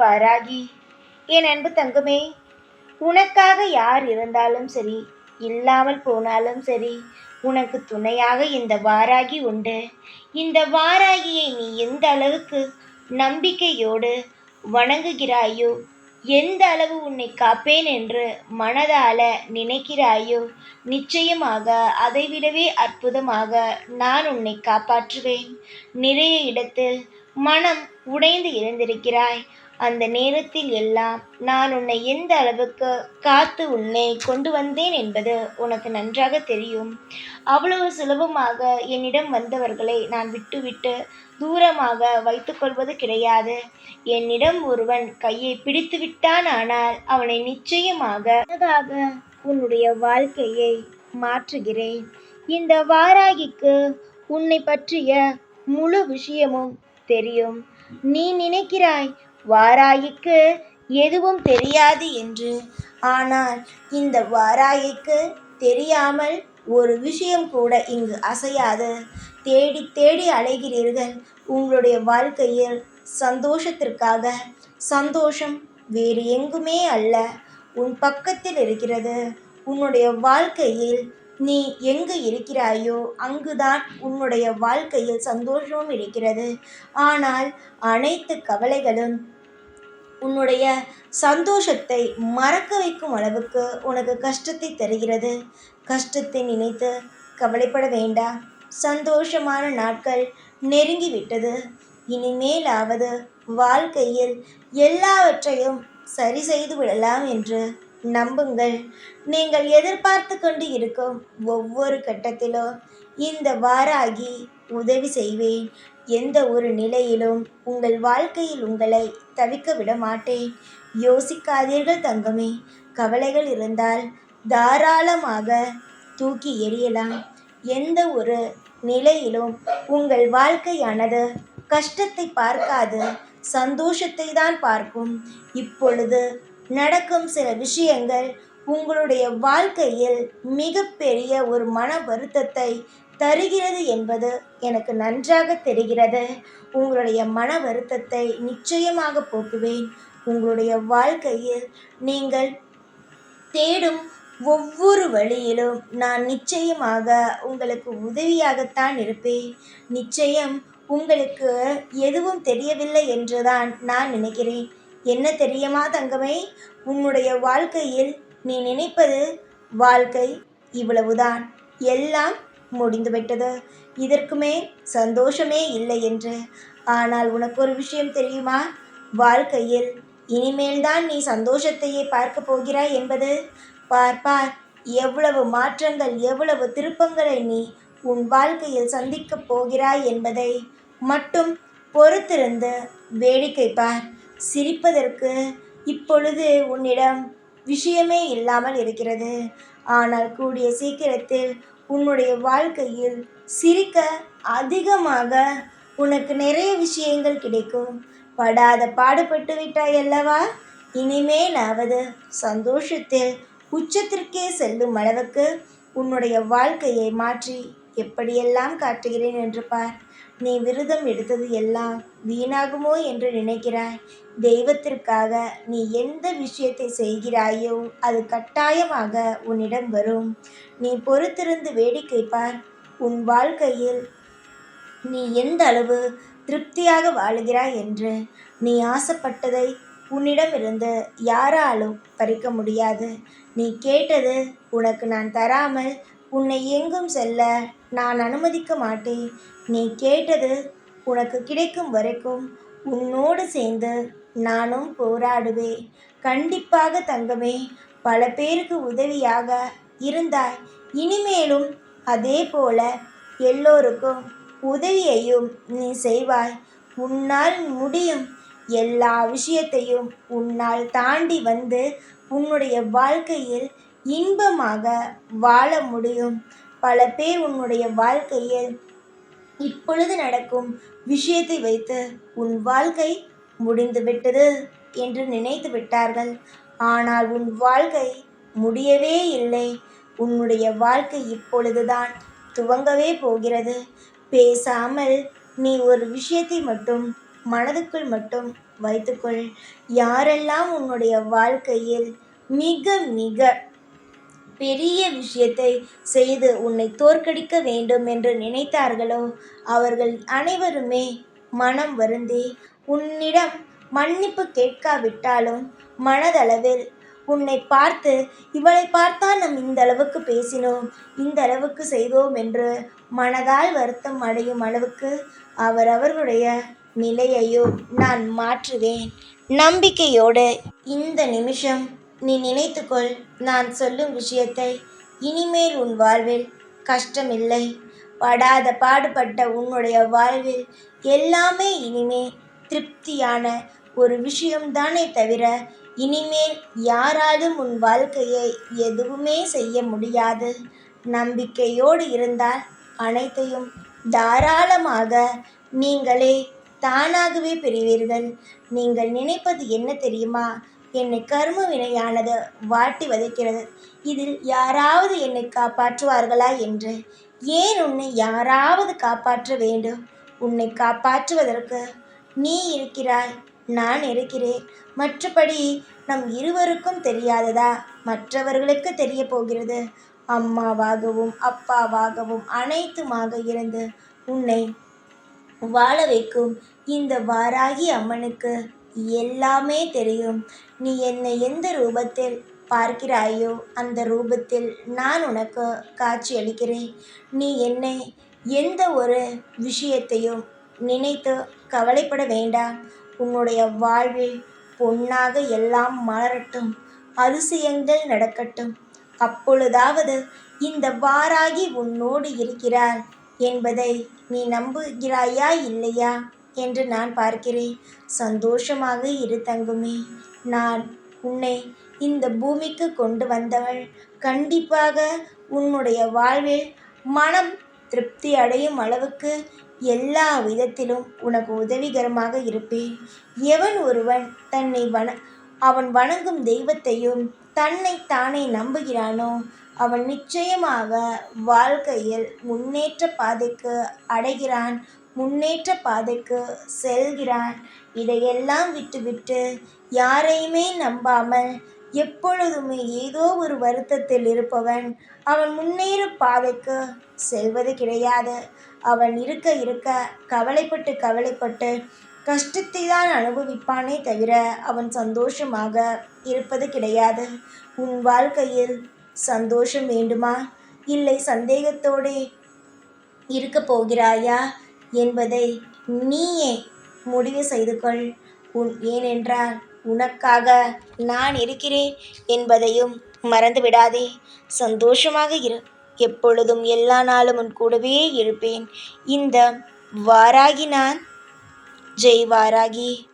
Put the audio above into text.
வாராகி. என் அன்பு தங்கமே உனக்காக யார் இருந்தாலும் சரி இல்லாமல் போனாலும் சரி உனக்கு துணையாக இந்த வாராகி உண்டு. இந்த வாராகியை நீ எந்த அளவுக்கு நம்பிக்கையோடு வணங்குகிறாயோ எந்த அளவு உன்னை காப்பேன் என்று மனதால நினைக்கிறாயோ நிச்சயமாக அதைவிடவே அற்புதமாக நான் உன்னை காப்பாற்றுவேன். நிறைய இடத்தில் மனம் உடைந்து இருந்திருக்கிறாய் அந்த நேரத்தில் எல்லாம் நான் உன்னை எந்த அளவுக்கு காத்து உன்னை கொண்டு வந்தேன் என்பது உனக்கு நன்றாக தெரியும். அவ்வளவு சுலபமாக என்னிடம் வந்தவர்களை நான் விட்டுவிட்டு தூரமாக வைத்துக்கொள்வது கிடையாது. என்னிடம் ஒருவன் கையை பிடித்து விட்டான் ஆனால் அவனை நிச்சயமாக உன்னுடைய வாழ்க்கையை மாற்றுகிறேன். இந்த வாராகிக்கு உன்னை பற்றிய முழு விஷயமும் தெரியும். நீ நினைக்கிறாய் வாராகிக்கு எதுவும் தெரியாது என்று. ஆனால் இந்த வாராகிக்கு தெரியாமல் ஒரு விஷயம் கூட இங்கு அசையாது. தேடி தேடி அலைகிறீர்கள் உங்களுடைய வாழ்க்கையில் சந்தோஷத்திற்காக. சந்தோஷம் வேறு எங்குமே அல்ல. உன் பக்கத்தில் இருக்கிறது. உன்னுடைய வாழ்க்கையில் நீ எங்கு இருக்கிறாயோ அங்குதான் உன்னுடைய வாழ்க்கையில் சந்தோஷமும் இருக்கிறது. ஆனால் அனைத்து கவலைகளும் உன்னுடைய சந்தோஷத்தை மறக்க வைக்கும் அளவுக்கு உனக்கு கஷ்டத்தை தருகிறது. கஷ்டத்தை நினைத்து கவலைப்பட வேண்டாம். சந்தோஷமான நாட்கள் நெருங்கிவிட்டது. இனிமேலாவது வாழ்க்கையில் எல்லாவற்றையும் சரி செய்து விடலாம் என்று நம்புங்கள். நீங்கள் எதிர்பார்த்து கொண்டு இருக்கும் ஒவ்வொரு கட்டத்திலும் இந்த வாராகி உதவி செய்வேன். எந்த ஒரு நிலையிலும் உங்கள் வாழ்க்கையில் உங்களை தவிக்க விட மாட்டேன் யோசிக்காதீர்கள் தங்கமே. கவலைகள் இருந்தால் தாராளமாக தூக்கி எறியலாம். எந்த ஒரு நிலையிலும் உங்கள் வாழ்க்கையானது கஷ்டத்தை பார்க்காது சந்தோஷத்தை தான் பார்க்கும். இப்பொழுது நடக்கும் சில விஷயங்கள் உங்களுடைய வாழ்க்கையில் மிகப்பெரிய ஒரு மன வருத்தத்தை தருகிறது என்பது எனக்கு நன்றாக தெரிகிறது. உங்களுடைய மன வருத்தத்தை நிச்சயமாக போக்குவேன். உங்களுடைய வாழ்க்கையில் நீங்கள் தேடும் ஒவ்வொரு வழியிலும் நான் நிச்சயமாக உங்களுக்கு உதவியாகத்தான் இருப்பேன். நிச்சயம் உங்களுக்கு எதுவும் தெரியவில்லை என்றுதான் நான் நினைக்கிறேன். என்ன தெரியுமா தங்கமே? உன்னுடைய வாழ்க்கையில் நீ நினைப்பது வாழ்க்கை இவ்வளவுதான். எல்லாம் முடிந்துவிட்டது இதற்குமே சந்தோஷமே இல்லை என்று. ஆனால் உனக்கு ஒரு விஷயம் தெரியுமா? வாழ்க்கையில் இனிமேல்தான் நீ சந்தோஷத்தையே பார்க்க போகிறாய் என்பது? பார்ப்பார் எவ்வளவு மாற்றங்கள் எவ்வளவு திருப்பங்களை நீ உன் வாழ்க்கையில் சந்திக்கப் போகிறாய் என்பதை மட்டும் பொறுத்திருந்து வேடிக்கை பார். சிரிப்பதற்கு இப்பொழுது உன்னிடம் விஷயமே இல்லாமல் இருக்கிறது. ஆனால் கூடிய சீக்கிரத்தில் உன்னுடைய வாழ்க்கையில் சிரிக்க அதிகமாக உனக்கு நிறைய விஷயங்கள் கிடைக்கும். படாத பாடுபட்டு விட்டாய் அல்லவா? இனிமேலாவது சந்தோஷத்தில் உச்சத்திற்கே செல்லும் அளவுக்கு உன்னுடைய வாழ்க்கையை மாற்றி எப்படியெல்லாம் காட்டுகிறேன் என்று பார். நீ விரதம் எடுத்தது எல்லாம் வீணாகுமோ என்று நினைக்கிறாய். தெய்வத்திற்காக நீ எந்த விஷயத்தை செய்கிறாயோ அது கட்டாயமாக உன்னிடம் வரும். நீ பொறுத்திருந்து வேடிக்கை பார். உன் வாழ்க்கையில் நீ எந்த அளவு திருப்தியாக வாழுகிறாய் என்று நீ ஆசைப்பட்டதை உன்னிடமிருந்து யாராலும் பறிக்க முடியாது. நீ கேட்டது உனக்கு நான் தராமல் உன்னை எங்கும் செல்ல நான் அனுமதிக்க மாட்டேன். நீ கேட்டது உனக்கு கிடைக்கும் வரைக்கும் உன்னோடு சேர்ந்து நானும் போராடுவேன். கண்டிப்பாக தங்கமே பல பேருக்கு உதவியாக இருந்தாய். இனிமேலும் அதே போல எல்லோருக்கும் உதவியையும் நீ செய்வாய். உன்னால் முடியும் எல்லா விஷயத்தையும் உன்னால் தாண்டி வந்து உன்னுடைய வாழ்க்கையில் இன்பமாக வாழ முடியும். பல பேர் உன்னுடைய வாழ்க்கையில் இப்பொழுது நடக்கும் விஷயத்தை வைத்து உன் வாழ்க்கை முடிந்துவிட்டது என்று நினைத்து விட்டார்கள். ஆனால் உன் வாழ்க்கை முடியவே இல்லை. உன்னுடைய வாழ்க்கை இப்பொழுதுதான் துவங்கவே போகிறது. பேசாமல் நீ ஒரு விஷயத்தை மட்டும் மனதுக்குள் மட்டும் வைத்துக்கொள். யாரெல்லாம் உன்னுடைய வாழ்க்கையில் மிக மிக பெரிய விஷயத்தை செய்து உன்னை தோற்கடிக்க வேண்டும் என்று நினைத்தார்களோ? அவர்கள் அனைவருமே மனம் வருந்தி உன்னிடம் மன்னிப்பு கேட்காவிட்டாலும் மனதளவில் உன்னை பார்த்து இவளை பார்த்தால் நம் இந்த அளவுக்கு பேசினோம் இந்த அளவுக்கு செய்தோம் என்று மனதால் வருத்தம் அடையும் அளவுக்கு அவர் அவர்களுடைய நிலையையோ நான் மாற்றுவேன். நம்பிக்கையோடு இந்த நிமிஷம் நீ நினைத்துக்கொள் நான் சொல்லும் விஷயத்தை. இனிமேல் உன் வாழ்வில் கஷ்டமில்லை. படாத பாடுபட்ட உன்னுடைய வாழ்வில் எல்லாமே இனிமே திருப்தியான ஒரு விஷயம்தானே தவிர இனிமேல் யாராலும் உன் வாழ்க்கையை எதுவுமே செய்ய முடியாது. நம்பிக்கையோடு இருந்தால் அனைத்தையும் தாராளமாக நீங்களே தானாகவே பெறுவீர்கள். நீங்கள் நினைப்பது என்ன தெரியுமா? என்னை கர்ம வினையானது வாட்டி வதைக்கிறது. இதில் யாராவது என்னை காப்பாற்றுவார்களா என்று? ஏன் உன்னை யாராவது காப்பாற்ற வேண்டும்? உன்னை காப்பாற்றுவதற்கு நீ இருக்கிறாய் நான் இருக்கிறேன். மற்றபடி நம் இருவருக்கும் தெரியாததா? மற்றவர்களுக்கு தெரிய போகிறது. அம்மாவாகவும் அப்பாவாகவும் அனைத்துமாக இருந்து உன்னை வாழ வைக்கும் இந்த வாராகி அம்மனுக்கு எல்லாமே தெரியும். நீ என்னை எந்த ரூபத்தில் பார்க்கிறாயோ அந்த ரூபத்தில் நான் உனக்கு காட்சி அளிக்கிறேன் நீ என்னை எந்த ஒரு விஷயத்தையும் நினைத்து கவலைப்பட வேண்டாம். உன்னுடைய வாழ்வில் பொன்னாக எல்லாம் மலரட்டும். அதிசயங்கள் நடக்கட்டும். அப்பொழுதாவது இந்த வாராகி உன்னோடு இருக்கிறார் என்பதை நீ நம்புகிறாயா இல்லையா? என்று நான் பார்க்கிறேன். சந்தோஷமாக இரு தங்குமே. நான் உன்னை இந்த பூமிக்கு கொண்டு வந்தவள். கண்டிப்பாக உன்னுடைய வாழ்வில் மனம் திருப்தி அடையும் அளவுக்கு எல்லா விதத்திலும் உனக்கு உதவிகரமாக இருப்பேன். எவன் ஒருவன் தன்னை வன அவன் வணங்கும் தெய்வத்தையும் தன்னை தானே நம்புகிறானோ அவன் நிச்சயமாக வாழ்க்கையில் முன்னேற்ற பாதைக்கு அடைகிறான். முன்னேற்ற பாதைக்கு செல்கிறான். இதையெல்லாம் விட்டுவிட்டு யாரையுமே நம்பாமல் எப்பொழுதுமே ஏதோ ஒரு வருத்தத்தில் இருப்பவன் அவன் முன்னேறும் பாதைக்கு செல்வது கிடையாது. அவன் இருக்க இருக்க கவலைப்பட்டு கவலைப்பட்டு கஷ்டத்தை தான் அனுபவிப்பானே தவிர அவன் சந்தோஷமாக இருப்பது கிடையாது. உன் வாழ்க்கையில் சந்தோஷம் வேண்டுமா? இல்லை சந்தேகத்தோடே இருக்க போகிறாயா? என்பதை நீயே முடிவு செய்து கொள். உன் ஏனென்றால் உனக்காக நான் இருக்கிறேன் என்பதையும் மறந்துவிடாதே சந்தோஷமாக இரு. எப்பொழுதும் எல்லா நாளும் உன் கூடவே இருப்பேன். இந்த வாராகி நான். ஜெய் வாராகி.